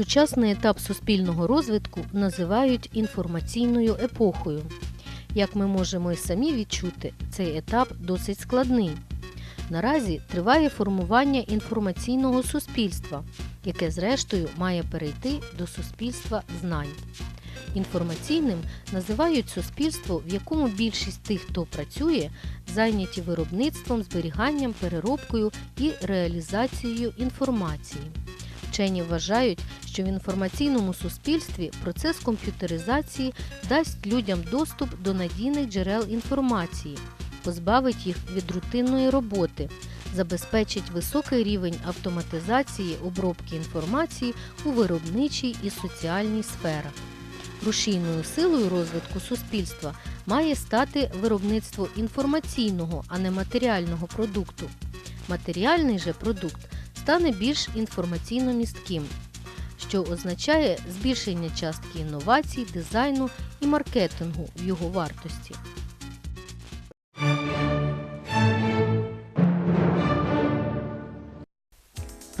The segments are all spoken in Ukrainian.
Сучасний етап суспільного розвитку називають інформаційною епохою. Як ми можемо і самі відчути, цей етап досить складний. Наразі триває формування інформаційного суспільства, яке, зрештою, має перейти до суспільства знань. Інформаційним називають суспільство, в якому більшість тих, хто працює, зайняті виробництвом, зберіганням, переробкою і реалізацією інформації. Вчені вважають, що в інформаційному суспільстві процес комп'ютеризації дасть людям доступ до надійних джерел інформації, позбавить їх від рутинної роботи, забезпечить високий рівень автоматизації обробки інформації у виробничій і соціальній сферах. Рушійною силою розвитку суспільства має стати виробництво інформаційного, а не матеріального продукту. Матеріальний же продукт стане більш інформаційно містким, що означає збільшення частки інновацій, дизайну і маркетингу в його вартості.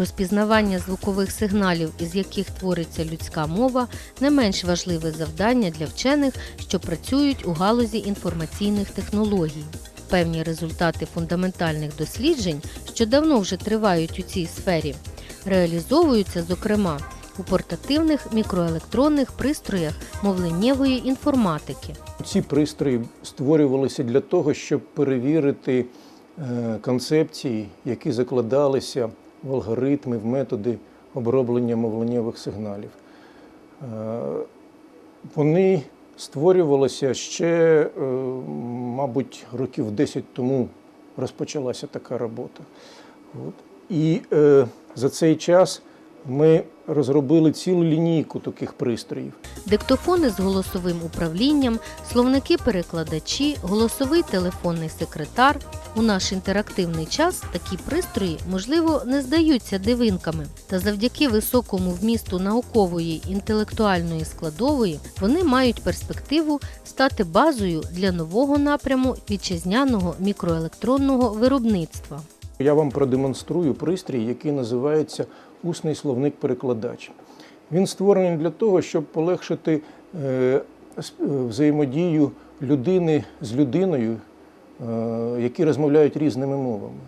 Розпізнавання звукових сигналів, із яких твориться людська мова, не менш важливе завдання для вчених, що працюють у галузі інформаційних технологій. Певні результати фундаментальних досліджень, що давно вже тривають у цій сфері, реалізовуються, зокрема, у портативних мікроелектронних пристроях мовленнєвої інформатики. Ці пристрої створювалися для того, щоб перевірити е, концепції, які закладалися в алгоритми, в методи оброблення мовленнєвих сигналів. Е, Вони створювалися ще, е, мабуть, років 10 тому розпочалася така робота. І е, за цей час ми розробили цілу лінійку таких пристроїв. Диктофони з голосовим управлінням, словники-перекладачі, голосовий телефонний секретар. У наш інтерактивний час такі пристрої, можливо, не здаються дивинками, та завдяки високому вмісту наукової інтелектуальної складової вони мають перспективу стати базою для нового напряму вітчизняного мікроелектронного виробництва. Я вам продемонструю пристрій, який називається усний словник-перекладач. Він створений для того, щоб полегшити е, е, взаємодію людини з людиною, е, які розмовляють різними мовами.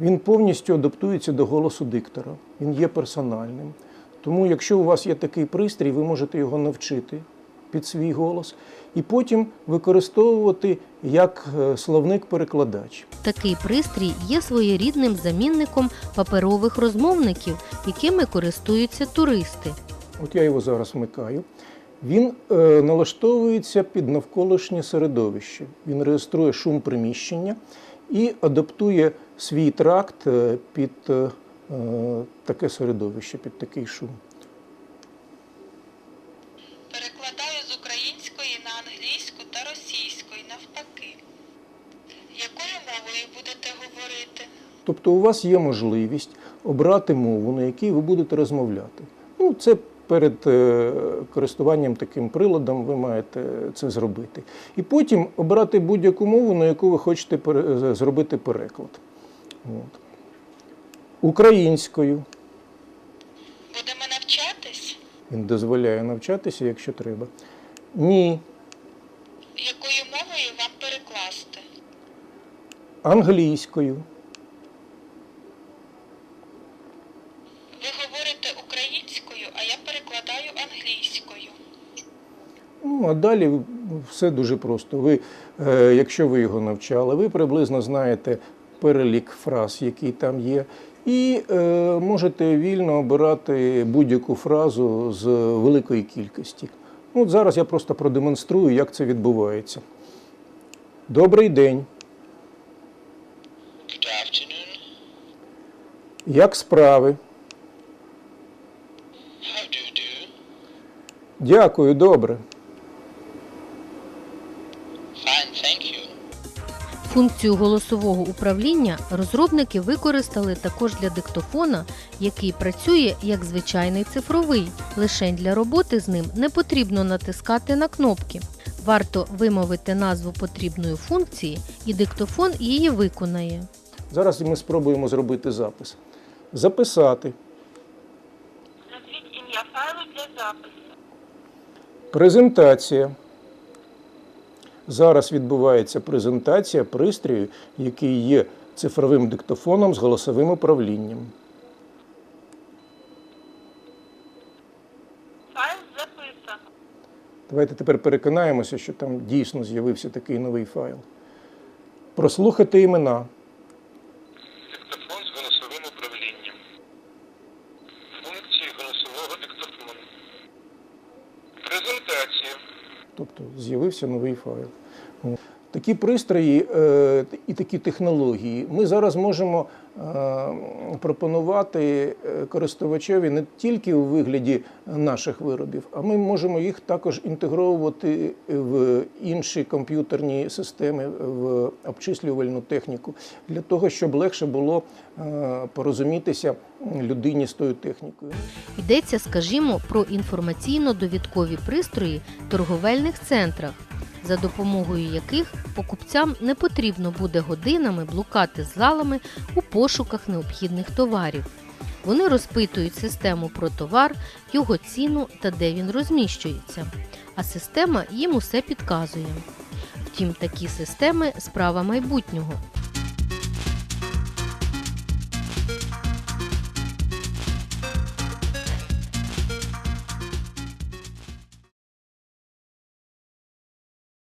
Він повністю адаптується до голосу диктора. Він є персональним. Тому, якщо у вас є такий пристрій, ви можете його навчити під свій голос і потім використовувати як е, словник-перекладач. Такий пристрій є своєрідним замінником паперових розмовників, якими користуються туристи. От я його зараз вмикаю. Він е, налаштовується під навколишнє середовище. Він реєструє шум приміщення і адаптує свій тракт е, під е, е, таке середовище, під такий шум. Перекладаю з української на англійську та російську і навпаки. Якою мовою будете говорити? Тобто у вас є можливість обрати мову, на якій ви будете розмовляти. Ну, це перед е, користуванням таким приладом ви маєте це зробити. І потім обрати будь-яку мову, на яку ви хочете зробити переклад. От. Українською. Будемо навчатись? Він дозволяє навчатися, якщо треба. Ні. Якою мовою вам перекласти? Англійською. Ви говорите українською, а я перекладаю англійською. Ну, а далі все дуже просто. Ви, е, якщо ви його навчали, ви приблизно знаєте перелік фраз, які там є, і е, можете вільно обирати будь-яку фразу з великої кількості. Ну, от зараз я просто продемонструю, як це відбувається. Добрий день. Good afternoon. Як справи? How do you do? Дякую, добре. Функцію голосового управління розробники використали також для диктофона, який працює як звичайний цифровий. Лишень для роботи з ним не потрібно натискати на кнопки. Варто вимовити назву потрібної функції, і диктофон її виконає. Зараз ми спробуємо зробити запис. Записати. Назвіть ім'я файлу для запису. Презентація. Зараз відбувається презентація пристрою, який є цифровим диктофоном з голосовим управлінням. Файл записано. Давайте тепер переконаємося, що там дійсно з'явився такий новий файл. Прослухати імена. Диктофон з голосовим управлінням. Функції голосового диктофону. Презентація. Тобто з'явився новий файл. Такі пристрої е, і такі технології ми зараз можемо пропонувати е, користувачеві не тільки у вигляді наших виробів, а ми можемо їх також інтегровувати в інші комп'ютерні системи, в обчислювальну техніку, для того, щоб легше було е, порозумітися людині з тою технікою. Йдеться, скажімо, про інформаційно-довідкові пристрої в торговельних центрах, за допомогою яких покупцям не потрібно буде годинами блукати залами у пошуках необхідних товарів. Вони розпитують систему про товар, його ціну та де він розміщується, а система їм усе підказує. Втім, такі системи справа майбутнього.